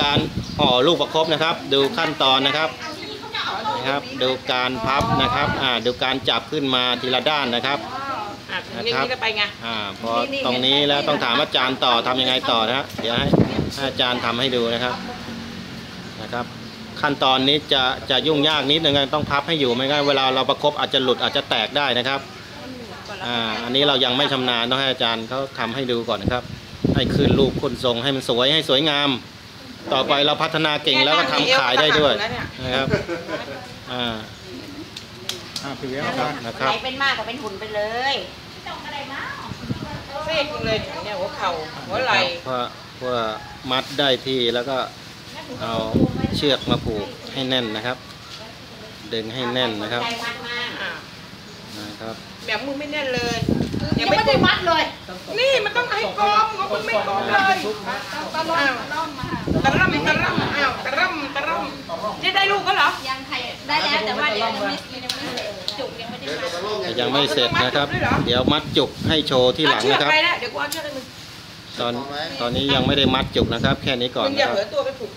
การห่อลูกประคบนะครับ ดูขั้นตอนนะครับนะครับดูการพับนะครับอ่าดูการจับขึ้นมาทีละด้านนะครับอะนะนี่ครับนี่ก็ไปไงอ่าพอตรงนี้แล้วต้องถามอาจารย์ต่อทำยังไงต่อนะฮะเดี๋ยวให้ให้อาจารย์ทำให้ดูนะครับนะครับ ขั้นตอนนี้จะจะยุ่งยากนิดนึงนะต้องพับให้อยู่ไม่งั้นเวลาเราประคบอาจจะหลุดอาจจะแตกได้นะครับอ่าอันนี้เรายังไม่ชำนาญต้องให้อาจารย์เขาทำให้ดูก่อนนะครับ ให้ขึ้นรูปขึ้นทรงให้มันสวยให้สวยงาม ต่อไปเราพัฒนาเก่งแล้วก็ทำขายได้ด้วยนะครับอ่าอ่าพี่เวียครับนะครับไหนเป็นมากก็เป็นหุ่นไปเลยซีกเลยเนี่ยหัวเข่าหัวไหล่เพื่อเพื่อมัดได้ที่แล้วก็เอาเชือกมาผูกให้แน่นนะครับ ดึงให้แน่นนะครับใจมัดมากอะนะครับ แบบมือไม่แน่นเลยยังไม่ได้มัดเลย นี่มันต้องให้กลมเขาไม่กลมเลย อ้าวตะร่ำตะร่ำอ้าวตะร่ำตะร่ำนี่ได้ลูกก็เหรอยังไข่ได้แล้วแต่ว่าเดี๋ยวยังไม่ยังไม่จุกยังไม่ได้มาแต่ยังไม่เสร็จนะครับ เดี๋ยวมัดจุกให้โชว์ที่หลังเอาเชือกนะครับไปแล้วเดี๋ยวกูเอาเชือกให้มึงตอนตอนนี้ยังไม่ได้มัดจุกนะครับ แค่นี้ก่อนมึงอนะย่าครับ